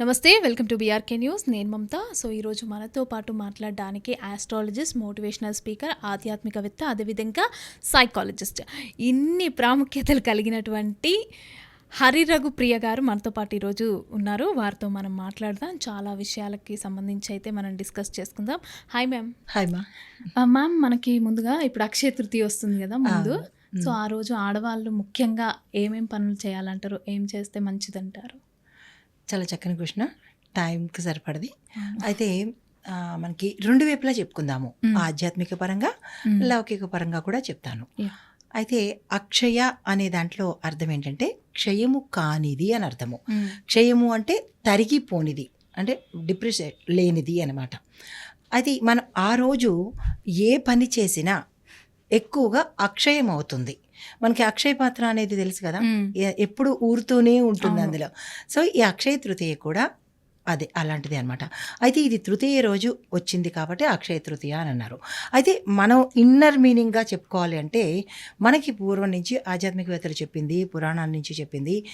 నమస్తే welcome to BRK news నేను మమత. So ఈరోజు మనతో పాటు మాట్లాడడానికి ఆస్ట్రాలజిస్ట్ మోటివేషనల్ స్పీకర్ ఆధ్యాత్మికవేత్త అదేవిధంగా సైకాలజిస్ట్. ఇన్ని ప్రాముఖ్యతలు కలిగినటువంటి హరిరఘు ప్రియ గారు మనతో పాటు ఈరోజు ఉన్నారు. వారితో మనం మాట్లాడదాం. చాలా విషయాలకి సంబంధించి అయితే మనం డిస్కస్ చేసుకుందాం. హాయ్ మ్యామ్ హాయ్ మా మ్యామ్ మనకి ముందుగా ఇప్పుడు అక్షయ తృతీయ వస్తుంది కదా ముందు. సో ఆ రోజు ఆడవాళ్ళు ముఖ్యంగా ఏమేం పనులు చేయాలంటారు? ఏం చేస్తే మంచిదంటారు? చాలా చక్కని క్వశ్చన్ టైంకి సరిపడది. అయితే మనకి రెండు వైపులా చెప్పుకుందాము. ఆధ్యాత్మిక పరంగా. లౌకిక పరంగా కూడా చెప్తాను. అయితే అక్షయ అనే దాంట్లో అర్థం ఏంటంటే క్షయము కానిది అని అర్థము. క్షయము అంటే తరిగిపోనిది. అంటే డిప్రెస్ లేనిది అనమాట అది మనం ఆ రోజు ఏ పని చేసినా ఎక్కువగా అక్షయం అవుతుంది మనకి అక్షయ పాత్ర అనేది తెలుసు కదా? ఎప్పుడు ఊరుతూనే ఉంటుంది. అందులో. సో ఈ అక్షయ తృతీయ కూడా అదే అలాంటిది అనమాట అయితే ఇది తృతీయ రోజు వచ్చింది కాబట్టి అక్షయ తృతీయ అని అన్నారు. అయితే మనం ఇన్నర్ మీనింగ్గా చెప్పుకోవాలి అంటే మనకి పూర్వం నుంచి ఆధ్యాత్మికవేత్తలు చెప్పింది పురాణాల నుంచి చెప్పింది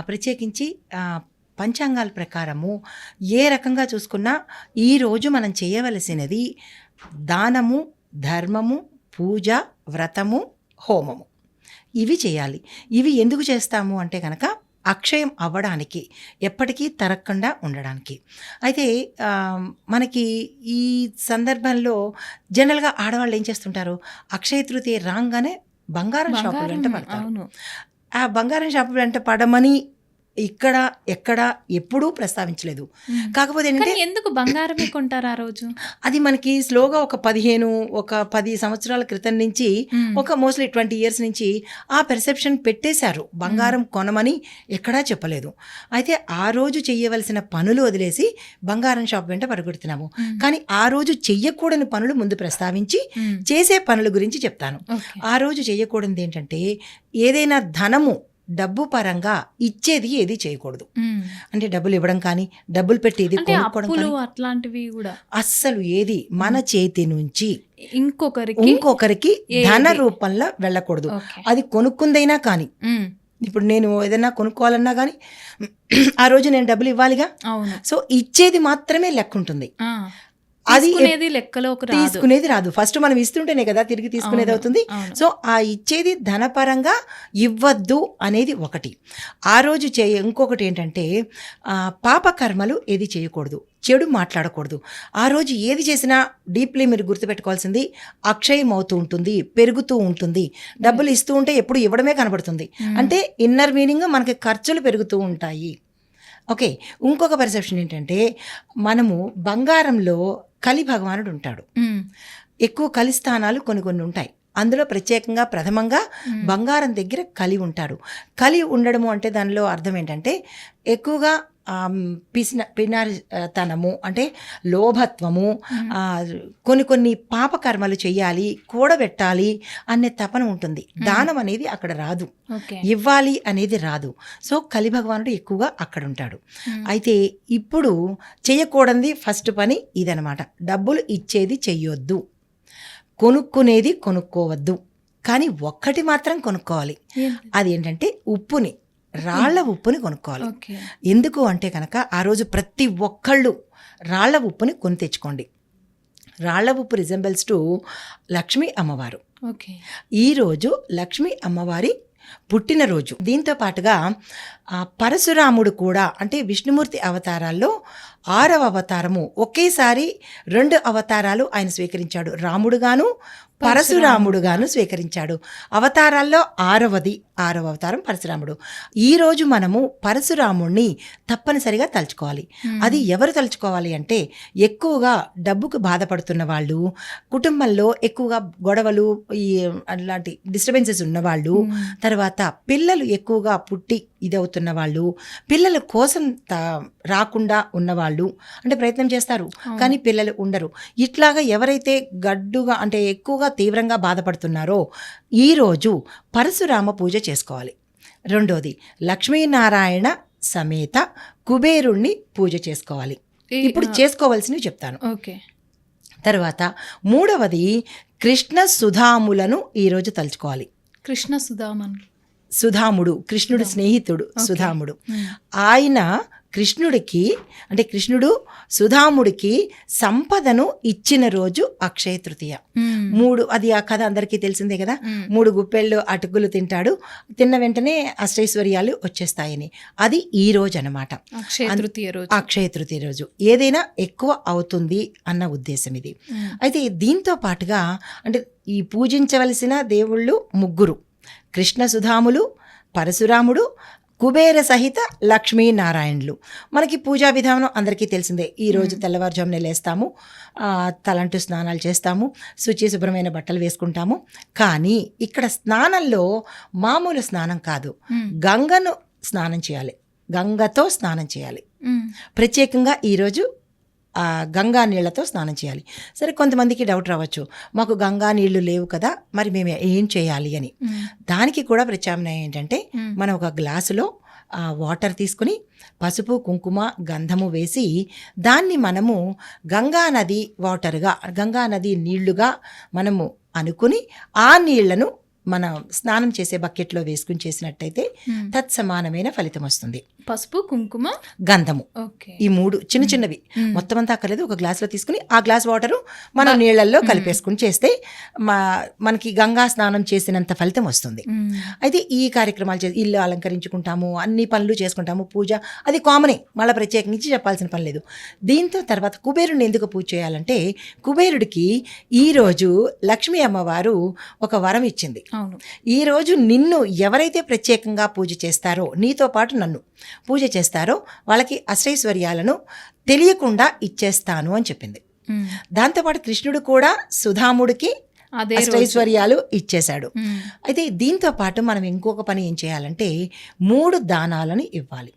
ప్రత్యేకించి పంచాంగాల ప్రకారము ఏ రకంగా చూసుకున్నా ఈరోజు మనం చేయవలసినది దానము ధర్మము పూజ వ్రతము హోమము. ఇవి చేయాలి. ఇవి ఎందుకు చేస్తాము అంటే కనుక అక్షయం అవ్వడానికి ఎప్పటికీ తరగకుండా ఉండడానికి. అయితే మనకి ఈ సందర్భంలో జనరల్గా ఆడవాళ్ళు ఏం చేస్తుంటారు? అక్షయ తృతీయ రాగానే బంగారం షాపులు వెంట పడతారు. ఆ బంగారం షాపు వెంట పడమని ఇక్కడ ఎక్కడ ఎప్పుడూ ప్రస్తావించలేదు. కాకపోతే ఏంటంటే ఎందుకు బంగారమే కొంటారు ఆ రోజు అది మనకి స్లోగా ఒక పదిహేను ఒక పది సంవత్సరాల క్రితం నుంచి. ఒక మోస్ట్లీ ట్వంటీ ఇయర్స్ నుంచి ఆ పెర్సెప్షన్ పెట్టేశారు బంగారం కొనమని ఎక్కడా చెప్పలేదు అయితే ఆ రోజు చెయ్యవలసిన పనులు వదిలేసి బంగారం షాప్ వెంట పరుగుడుతున్నాము. కానీ ఆ రోజు చెయ్యకూడని పనులు ముందు ప్రస్తావించి. చేసే పనుల గురించి చెప్తాను. ఆ రోజు చేయకూడనిది ఏంటంటే ఏదైనా ధనము డబ్బు పరంగా ఇచ్చేది ఏది చేయకూడదు. అంటే డబ్బులు ఇవ్వడం కానీ డబ్బులు పెట్టి కానీ అట్లాంటివి కూడా అస్సలు ఏది మన చేతి నుంచి ఇంకొకరికి ఇంకొకరికి ఏది? ధన రూపంలో వెళ్ళకూడదు. అది కొనుక్కుందైనా కానీ. ఇప్పుడు నేను ఏదైనా కొనుక్కోవాలన్నా కానీ ఆ రోజు నేను డబ్బులు ఇవ్వాలిగా సో ఇచ్చేది మాత్రమే లెక్క ఉంటుంది. అది రాదు. తీసుకునేది రాదు. ఫస్ట్ మనం ఇస్తుంటేనే కదా తిరిగి తీసుకునేది అవుతుంది. సో ఆ ఇచ్చేది ధనపరంగా ఇవ్వద్దు అనేది ఒకటి. ఆ రోజు చేయ ఇంకొకటి ఏంటంటే ఆ, పాపకర్మలు ఏది చేయకూడదు చెడు మాట్లాడకూడదు. ఆ రోజు ఏది చేసినా డీప్లీ మీరు గుర్తుపెట్టుకోవాల్సింది అక్షయం అవుతూ ఉంటుంది పెరుగుతూ ఉంటుంది. డబ్బులు ఇస్తూ ఉంటే ఎప్పుడు ఇవ్వడమే కనబడుతుంది. మ్మ్. అంటే ఇన్నర్ మీనింగ్ మనకి ఖర్చులు పెరుగుతూ ఉంటాయి. ఓకే ఇంకొక పర్సెప్షన్ ఏంటంటే మనము బంగారంలో కలి భగవానుడు ఉంటాడు. ఎక్కువ కలి స్థానాలు కొన్ని కొన్ని ఉంటాయి అందులో ప్రత్యేకంగా ప్రథమంగా. బంగారం దగ్గర కలి ఉంటాడు కలి ఉండడము అంటే దానిలో అర్థం ఏంటంటే ఎక్కువగా పిసిన పినారితనము అంటే లోభత్వము కొన్ని కొన్ని పాపకర్మలు చేయాలి కూడబెట్టాలి అనే తపన ఉంటుంది. దానం అనేది అక్కడ రాదు. ఇవ్వాలి అనేది రాదు. సో కలి భగవానుడు ఎక్కువగా అక్కడ ఉంటాడు. అయితే ఇప్పుడు చేయకూడనిది ఫస్ట్ పని ఇదనమాట. డబ్బులు ఇచ్చేది చెయ్యొద్దు. కొనుక్కునేది కొనుక్కోవద్దు. కానీ ఒక్కటి మాత్రం కొనుక్కోవాలి? అది ఏంటంటే ఉప్పుని. రాళ్ళ ఉప్పుని కొనుక్కోవాలి. ఎందుకు అంటే కనుక ఆ రోజు ప్రతి ఒక్కళ్ళు రాళ్ళ ఉప్పుని కొని తెచ్చుకోండి. రాళ్ళ ఉప్పు రిజంబల్స్ టు లక్ష్మీ అమ్మవారు. ఓకే. ఈరోజు లక్ష్మీ అమ్మవారి పుట్టినరోజు దీంతో పాటుగా పరశురాముడు కూడా అంటే విష్ణుమూర్తి అవతారాల్లో ఆరవ అవతారము ఒకేసారి రెండు అవతారాలు ఆయన స్వీకరించాడు రాముడుగాను పరశురాముడుగాను స్వీకరించాడు అవతారాల్లో ఆరవది ఆరవ అవతారం పరశురాముడు ఈరోజు మనము పరశురాముణ్ణి తప్పనిసరిగా తలుచుకోవాలి. అది ఎవరు తలుచుకోవాలి అంటే ఎక్కువగా డబ్బుకు బాధపడుతున్న వాళ్ళు కుటుంబంలో ఎక్కువగా గొడవలు ఈ అలాంటి డిస్టర్బెన్సెస్ ఉన్నవాళ్ళు. తర్వాత పిల్లలు ఎక్కువగా పుట్టి ఇదవుతున్న వాళ్ళు పిల్లల కోసం రాకుండా ఉన్నవాళ్ళు అంటే ప్రయత్నం చేస్తారు. కానీ పిల్లలు ఉండరు. ఇట్లాగా ఎవరైతే గడ్డుగా అంటే ఎక్కువగా తీవ్రంగా బాధపడుతున్నారో ఈరోజు పరశురామ పూజ చేసుకోవాలి. రెండోది లక్ష్మీనారాయణ సమేత కుబేరుణ్ణి పూజ చేసుకోవాలి. ఇప్పుడు చేసుకోవాల్సినవి చెప్తాను. ఓకే. తర్వాత మూడవది కృష్ణ సుధాములను ఈరోజు తలుచుకోవాలి. కృష్ణ సుధామన్. సుధాముడు కృష్ణుడు స్నేహితుడు. సుధాముడు. ఆయన కృష్ణుడికి అంటే కృష్ణుడు సుధాముడికి సంపదను ఇచ్చిన రోజు అక్షయ తృతీయ. మూడు అది ఆ కథ అందరికీ తెలిసిందే కదా. మూడు గుప్పెళ్ళు అటుకులు తింటాడు. తిన్న వెంటనే అష్టైశ్వర్యాలు వచ్చేస్తాయని. అది ఈ రోజు. అనమాట అక్షయ తృతీయ రోజు. ఏదైనా ఎక్కువ అవుతుంది అన్న ఉద్దేశం ఇది. అయితే దీంతో పాటుగా అంటే ఈ పూజించవలసిన దేవుళ్ళు ముగ్గురు. కృష్ణ సుధాములు పరశురాముడు కుబేర సహిత లక్ష్మీనారాయణులు మనకి పూజా విధానం అందరికీ తెలిసిందే. ఈ రోజు తెల్లవారుజామునే లేస్తాము. తలంటు స్నానాలు చేస్తాము. శుచి శుభ్రమైన బట్టలు వేసుకుంటాము. కానీ ఇక్కడ స్నానంలో మామూలు స్నానం కాదు. గంగను స్నానం చేయాలి. గంగతో స్నానం చేయాలి. ప్రత్యేకంగా ఈరోజు గంగా నీళ్ళతో స్నానం చేయాలి సరే కొంతమందికి డౌట్ రావచ్చు మాకు గంగా నీళ్ళు లేవు కదా మరి మేము ఏం చేయాలి అని. దానికి కూడా ప్రత్యామ్నాయం ఏంటంటే. మనం ఒక గ్లాసులో వాటర్ తీసుకుని పసుపు కుంకుమ గంధము వేసి దాన్ని మనము గంగా నది వాటర్గా గంగా నది నీళ్ళుగా మనము అనుకుని ఆ నీళ్ళను మన స్నానం చేసే బకెట్లో వేసుకుని చేసినట్టయితే మ్మ్. తత్సమానమైన ఫలితం వస్తుంది. పసుపు కుంకుమ? గంధము. ఈ మూడు చిన్న చిన్నవి. మ్మ్. మొత్తం అంతా అక్కర్లేదు. ఒక గ్లాసులో తీసుకుని ఆ గ్లాస్ వాటరు మనం నీళ్ళల్లో కలిపేసుకుని చేస్తే మా మనకి గంగా స్నానం చేసినంత ఫలితం వస్తుంది. అయితే ఈ కార్యక్రమాలు చేసి ఇల్లు అలంకరించుకుంటాము అన్ని పనులు చేసుకుంటాము పూజ. అది కామనే. మళ్ళీ ప్రత్యేకించి చెప్పాల్సిన పని లేదు. దీంతో తర్వాత కుబేరుని ఎందుకు పూజ చేయాలంటే కుబేరుడికి ఈరోజు లక్ష్మీ అమ్మవారు ఒక వరం ఇచ్చింది. అవును ఈరోజు నిన్ను ఎవరైతే ప్రత్యేకంగా పూజ చేస్తారో నీతో పాటు నన్ను పూజ చేస్తారో వాళ్ళకి అష్టైశ్వర్యాలను తెలియకుండా ఇచ్చేస్తాను అని చెప్పింది. దాంతోపాటు కృష్ణుడు కూడా సుధాముడికి అష్టైశ్వర్యాలు ఇచ్చేశాడు. అయితే దీంతో పాటు మనం ఇంకొక పని ఏం చేయాలంటే మూడు దానాలను ఇవ్వాలి.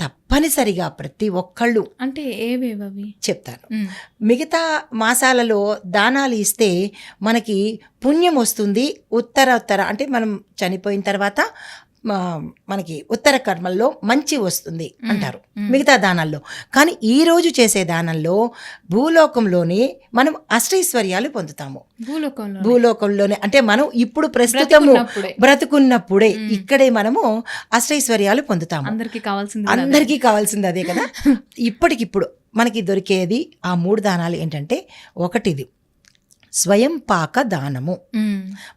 తప్పనిసరిగా ప్రతి ఒక్కళ్ళు అంటే ఏవేవవి చెప్తాను. మిగతా మాసాలలో దానాలు ఇస్తే మనకి పుణ్యం వస్తుంది ఉత్తర ఉత్తర అంటే మనం చనిపోయిన తర్వాత మనకి ఉత్తర కర్మల్లో మంచి వస్తుంది అంటారు. మిగతా దానాల్లో. కానీ ఈ రోజు చేసే దానంలో భూలోకంలోనే మనం అష్టైశ్వర్యాలు పొందుతాము. భూలోకంలో భూలోకంలోనే. అంటే మనం ఇప్పుడు ప్రస్తుతము బ్రతికున్నప్పుడే. ఇక్కడే మనము అష్టైశ్వర్యాలు పొందుతాము. అందరికి కావాల్సింది. అందరికీ కావాల్సింది అదే కదా? ఇప్పటికిప్పుడు మనకి దొరికేది ఆ మూడు దానాలు ఏంటంటే ఒకటిది స్వయం పాక దానము.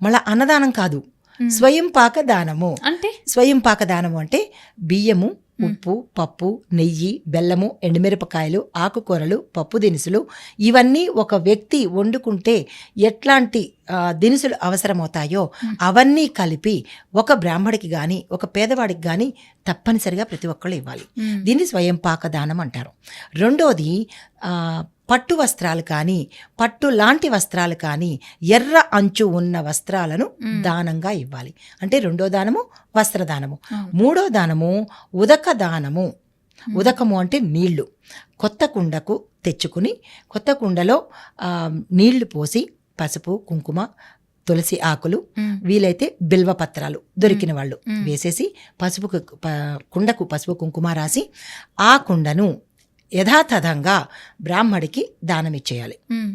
మళ్ళా అన్నదానం కాదు. స్వయం పాక దానము. అంటే? స్వయం పాక దానము అంటే బియ్యము ఉప్పు పప్పు నెయ్యి బెల్లము ఎండుమిరపకాయలు ఆకుకూరలు పప్పు దినుసులు ఇవన్నీ ఒక వ్యక్తి వండుకుంటే ఎట్లాంటి దినుసులు అవసరమవుతాయో అవన్నీ కలిపి ఒక బ్రాహ్మడికి కానీ ఒక పేదవాడికి కానీ తప్పనిసరిగా ప్రతి ఒక్కళ్ళు ఇవ్వాలి. దీన్ని స్వయం పాక దానం అంటారు. రెండోది పట్టు వస్త్రాలు కానీ పట్టు లాంటి వస్త్రాలు కానీ ఎర్ర అంచు ఉన్న వస్త్రాలను. దానంగా ఇవ్వాలి అంటే రెండో దానము వస్త్రదానము. మూడో దానము ఉదక దానము ఉదకము అంటే నీళ్ళు కొత్త కుండకు తెచ్చుకుని కొత్త కుండలో నీళ్ళు పోసి పసుపు కుంకుమ తులసి ఆకులు. వీలైతే బిల్వ పత్రాలు దొరికిన వాళ్ళు. వేసేసి పసుపు కుండకు పసుపు కుంకుమ రాసి ఆ కుండను యథాతథంగా బ్రాహ్మడికి దానం ఇచ్చేయాలి మ్మ్.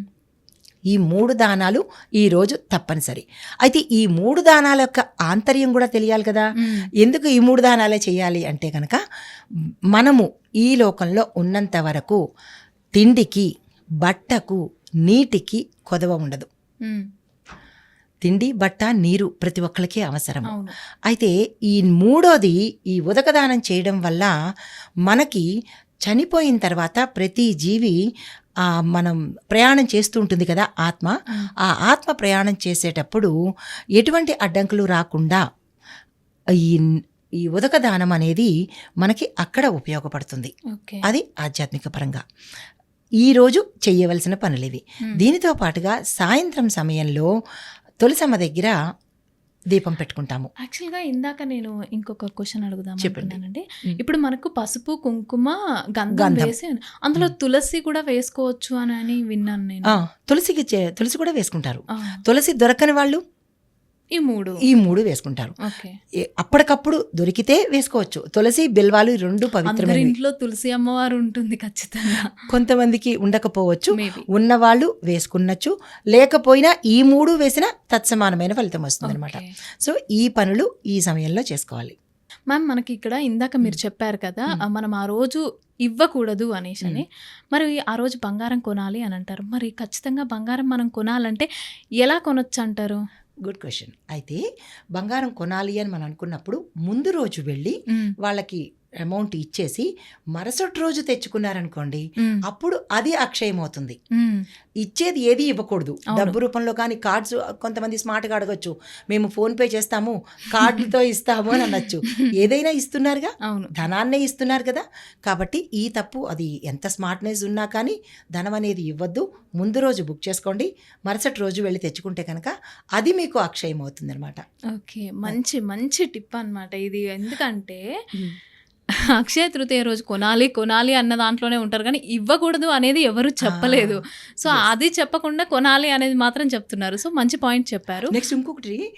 ఈ మూడు దానాలు ఈ రోజు తప్పనిసరి అయితే ఈ మూడు దానాల యొక్క ఆంతర్యం కూడా తెలియాలి కదా. ఎందుకు ఈ మూడు దానాలే చేయాలి అంటే కనుక మనము ఈ లోకంలో ఉన్నంత వరకు తిండికి బట్టకు నీటికి కొదవ ఉండదు. తిండి బట్ట నీరు ప్రతి ఒక్కరికి అవసరం అయితే ఈ మూడోది ఈ ఉదకదానం చేయడం వల్ల మనకి చనిపోయిన తర్వాత ప్రతి జీవి మనం ప్రయాణం చేస్తూ ఉంటుంది కదా ఆత్మ. ఆ. ఆత్మ ప్రయాణం చేసేటప్పుడు ఎటువంటి అడ్డంకులు రాకుండా ఈ ఈ ఉదకదానం అనేది మనకి అక్కడ ఉపయోగపడుతుంది. అది ఆధ్యాత్మిక పరంగా. ఈరోజు చెయ్యవలసిన పనులు ఇవి. దీనితో పాటుగా సాయంత్రం సమయంలో తులసమ్మ దగ్గర దీపం పెట్టుకుంటాము. యాక్చువల్గా ఇందాక నేను ఇంకొక క్వశ్చన్ అడుగుదాం చెప్పండి. ఇప్పుడు మనకు పసుపు కుంకుమ గంధం. వేసి అందులో తులసి కూడా వేసుకోవచ్చు అని విన్నాను నేను. తులసికి తులసి కూడా వేసుకుంటారు. తులసి దొరకని వాళ్ళు ఈ మూడు. ఈ మూడు వేసుకుంటారు. అప్పటికప్పుడు దొరికితే వేసుకోవచ్చు. తులసి బిల్వాలు రెండు అందరి పవిత్రమైనవి. ఇంట్లో తులసి అమ్మవారు ఉంటుంది ఖచ్చితంగా. కొంతమందికి ఉండకపోవచ్చు. ఉన్నవాళ్ళు వేసుకున్నచ్చు. లేకపోయినా ఈ మూడు వేసిన తత్సమానమైన ఫలితం వస్తుంది అనమాట సో ఈ పనులు ఈ సమయంలో చేసుకోవాలి. మ్యామ్ మనకి ఇక్కడ ఇందాక మీరు చెప్పారు కదా. ఆ, మనం ఆ రోజు ఇవ్వకూడదు అనేసి అని. మరి ఆ రోజు బంగారం కొనాలి అని అంటారు. మరి ఖచ్చితంగా బంగారం మనం కొనాలంటే ఎలా కొనొచ్చు అంటారు? గుడ్ క్వశ్చన్ అయితే బంగారం కొనాలి అని మనం అనుకున్నప్పుడు ముందు రోజు వెళ్ళి. వాళ్ళకి అమౌంట్ ఇచ్చేసి మరుసటి రోజు తెచ్చుకున్నారనుకోండి. అప్పుడు అది అక్షయం అవుతుంది. ఇచ్చేది ఏది ఇవ్వకూడదు. డబ్బు రూపంలో కానీ కార్డ్స్ కొంతమంది స్మార్ట్గా అడగొచ్చు. మేము ఫోన్ పే చేస్తాము కార్డులతో ఇస్తాము అని అనొచ్చు. ఏదైనా ఇస్తున్నారుగా? అవును. ధనాన్నే ఇస్తున్నారు కదా? కాబట్టి ఈ తప్పు అది ఎంత స్మార్ట్నెస్ ఉన్నా కానీ ధనం అనేది ఇవ్వద్దు. ముందు రోజు బుక్ చేసుకోండి. మరుసటి రోజు వెళ్ళి తెచ్చుకుంటే కనుక అది మీకు అక్షయం అవుతుంది అనమాట ఓకే. మంచి మంచి టిప్ అన్నమాట ఇది. ఎందుకంటే అక్షయ తృతీయ రోజు కొనాలి కొనాలి అన్న దాంట్లోనే ఉంటారు. కానీ ఇవ్వకూడదు అనేది ఎవరు చెప్పలేదు. సో. అది చెప్పకుండా కొనాలి అనేది మాత్రం చెప్తున్నారు. సో మంచి పాయింట్ చెప్పారు. నెక్స్ట్ ఇంకొకటి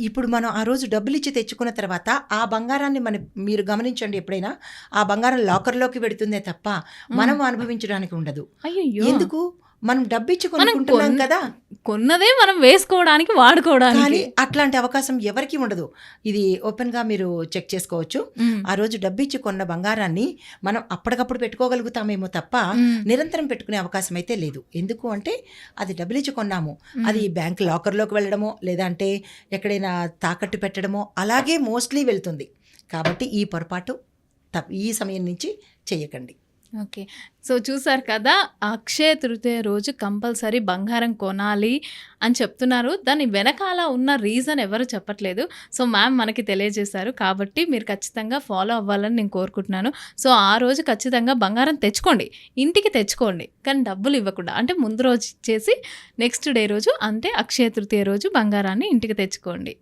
ఇప్పుడు మనం ఆ రోజు డబ్బులు ఇచ్చి తెచ్చుకున్న తర్వాత ఆ బంగారాన్ని మన మీరు గమనించండి ఎప్పుడైనా ఆ బంగారం లాకర్లోకి పెడుతుందే తప్ప మనం అనుభవించడానికి ఉండదు. అయ్యో ఎందుకు? మనం డబ్బు ఇచ్చి మనం కొనుక్కుంటున్నాం కొన్- కదా. కొన్నదే మనం వేసుకోవడానికి కానీ వాడుకోవడానికి అట్లాంటి అవకాశం ఎవరికి ఉండదు. ఇది ఓపెన్గా మీరు చెక్ చేసుకోవచ్చు. ఆ రోజు డబ్బు ఇచ్చి కొన్న బంగారాన్ని మనం అప్పటికప్పుడు పెట్టుకోగలుగుతామేమో తప్ప. నిరంతరం పెట్టుకునే అవకాశం అయితే లేదు. ఎందుకు అంటే అది డబ్బులు ఇచ్చి కొన్నాము. అది బ్యాంక్ లాకర్లోకి వెళ్ళడమో లేదంటే ఎక్కడైనా తాకట్టు పెట్టడమో అలాగే మోస్ట్లీ వెళ్తుంది. కాబట్టి ఈ పొరపాటు ఈ సమయం నుంచి చేయకండి. ఓకే. సో చూసారు కదా అక్షయ తృతీయ రోజు కంపల్సరీ బంగారం కొనాలి అని చెప్తున్నారు. దాని వెనకాల ఉన్న రీజన్ ఎవరు చెప్పట్లేదు. సో మ్యామ్ మనకి తెలియజేశారు కాబట్టి మీరు ఖచ్చితంగా ఫాలో అవ్వాలని నేను కోరుకుంటున్నాను. సో ఆ రోజు ఖచ్చితంగా బంగారం తెచ్చుకోండి. ఇంటికి తెచ్చుకోండి. కానీ డబ్బులు ఇవ్వకుండా. అంటే ముందు రోజు ఇచ్చేసి నెక్స్ట్ డే రోజు అంటే అక్షయ తృతీయ రోజు బంగారాన్ని ఇంటికి తెచ్చుకోండి.